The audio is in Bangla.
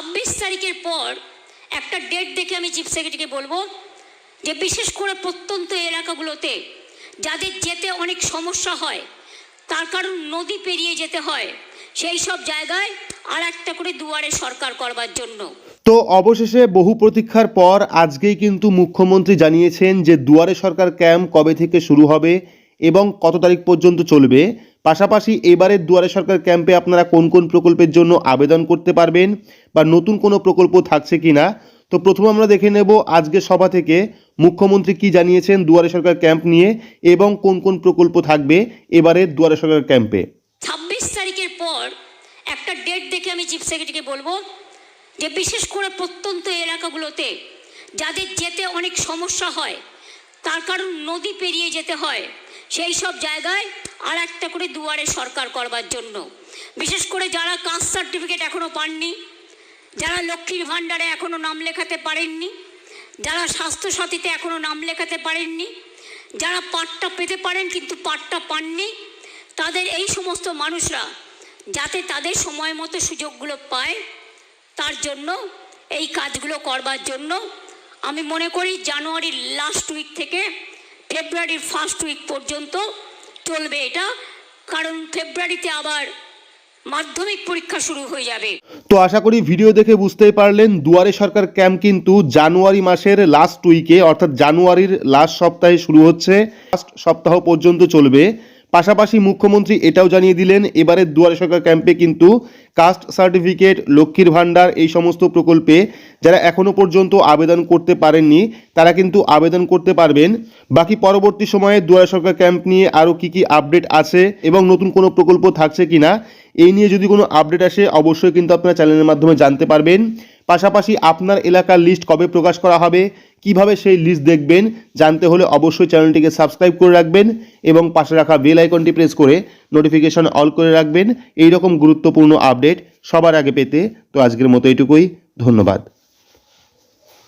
ছাব্বিশ তারিখের পর একটা ডেট দেখে আমি চিফ সেক্রেটারিকে বলব যে বিশেষ করে প্রত্যন্ত এলাকাগুলোতে যাদের যেতে অনেক সমস্যা হয়, তার কারণ নদী পেরিয়ে যেতে হয়, সেই সব জায়গায় আর একটা করে দুয়ারে সরকার করবার জন্য। তো অবশেষে বহু প্রতীক্ষার পর আজকেই কিন্তু মুখ্যমন্ত্রী জানিয়েছেন যে দুয়ারে সরকার ক্যাম্প কবে থেকে শুরু হবে এবং কত তারিখ পর্যন্ত চলবে? পাশাপাশি এবারের দুয়ারে সরকার ক্যাম্পে আপনারা কোন কোন প্রকল্পের জন্য আবেদন করতে পারবেন বা নতুন কোনো প্রকল্প থাকছে কি না তো প্রথমে আমরা দেখে নেব আজকে সভা থেকে মুখ্যমন্ত্রী কি জানিয়েছেন দুয়ারে সরকার ক্যাম্প নিয়ে এবং কোন কোন প্রকল্প থাকবে এবারের দুয়ারে সরকার ক্যাম্পে। ছাব্বিশ তারিখের পর একটা ডেট দেখে আমি চিফ সেক্রেটারিকে বলব যে বিশেষ করে প্রত্যন্ত এলাকাগুলোতে যাদের যেতে অনেক সমস্যা হয়, তার কারণ নদী পেরিয়ে যেতে হয় সেই সব জায়গায় আর একটা করে দুয়ারে সরকার করবার জন্য। বিশেষ করে যারা কাস্ট সার্টিফিকেট এখনও পাননি, যারা লক্ষ্মীর ভাণ্ডারে এখনও নাম লেখাতে পারেননি, যারা স্বাস্থ্যসাথীতে এখনও নাম লেখাতে পারেননি, যারা পাট্টা পেতে পারেন কিন্তু পাট্টা পাননি, তাদের এই সমস্ত মানুষরা যাতে তাদের সময় মতো সুযোগগুলো পায়, তার জন্য এই কাজগুলো করবার জন্য আমি মনে করি জানুয়ারির লাস্ট উইক থেকে ফেব্রুয়ারির ফার্স্ট উইক পর্যন্ত চলবে এটা। কারণ ফেব্রুয়ারিতে আবার মাধ্যমিক পরীক্ষা শুরু হয়ে যাবে। তো আশা করি ভিডিও দেখে বুঝতেই পারলেন, দুয়ারে সরকার ক্যাম্প কিন্তু জানুয়ারি মাসের লাস্ট উইকে অর্থাৎ জানুয়ারির লাস্ট সপ্তাহে শুরু হচ্ছে। লাস্ট সপ্তাহ পর্যন্ত চলবে। পাশাপাশি মুখ্যমন্ত্রী এটাও জানিয়ে দিলেন, এবারের দুয়ারে সরকার ক্যাম্পে কিন্তু কাস্ট সার্টিফিকেট, লক্ষ্মীর ভাণ্ডার এই সমস্ত প্রকল্পে যারা এখনও পর্যন্ত আবেদন করতে পারেননি, তারা কিন্তু আবেদন করতে পারবেন। বাকি পরবর্তী সময়ে দুয়ারে সরকার ক্যাম্প নিয়ে আরও কী কী আপডেট আছে এবং নতুন কোনো প্রকল্প থাকছে কি না এই নিয়ে যদি কোনো আপডেট আসে অবশ্যই কিন্তু আপনারা চ্যানেলের মাধ্যমে জানতে পারবেন। পাশাপাশি আপনার এলাকার লিস্ট কবে প্রকাশ করা হবে কীভাবে সেই লিস্ট দেখবেন, জানতে হলে অবশ্যই চ্যানেলটিকে সাবস্ক্রাইব করে রাখবেন এবং পাশে রাখা বেল আইকনটি প্রেস করে নোটিফিকেশন অল করে রাখবেন। এই রকম গুরুত্বপূর্ণ আপডেট সবার আগে পেতে তো আজকের মতো এটুকুই ধন্যবাদ।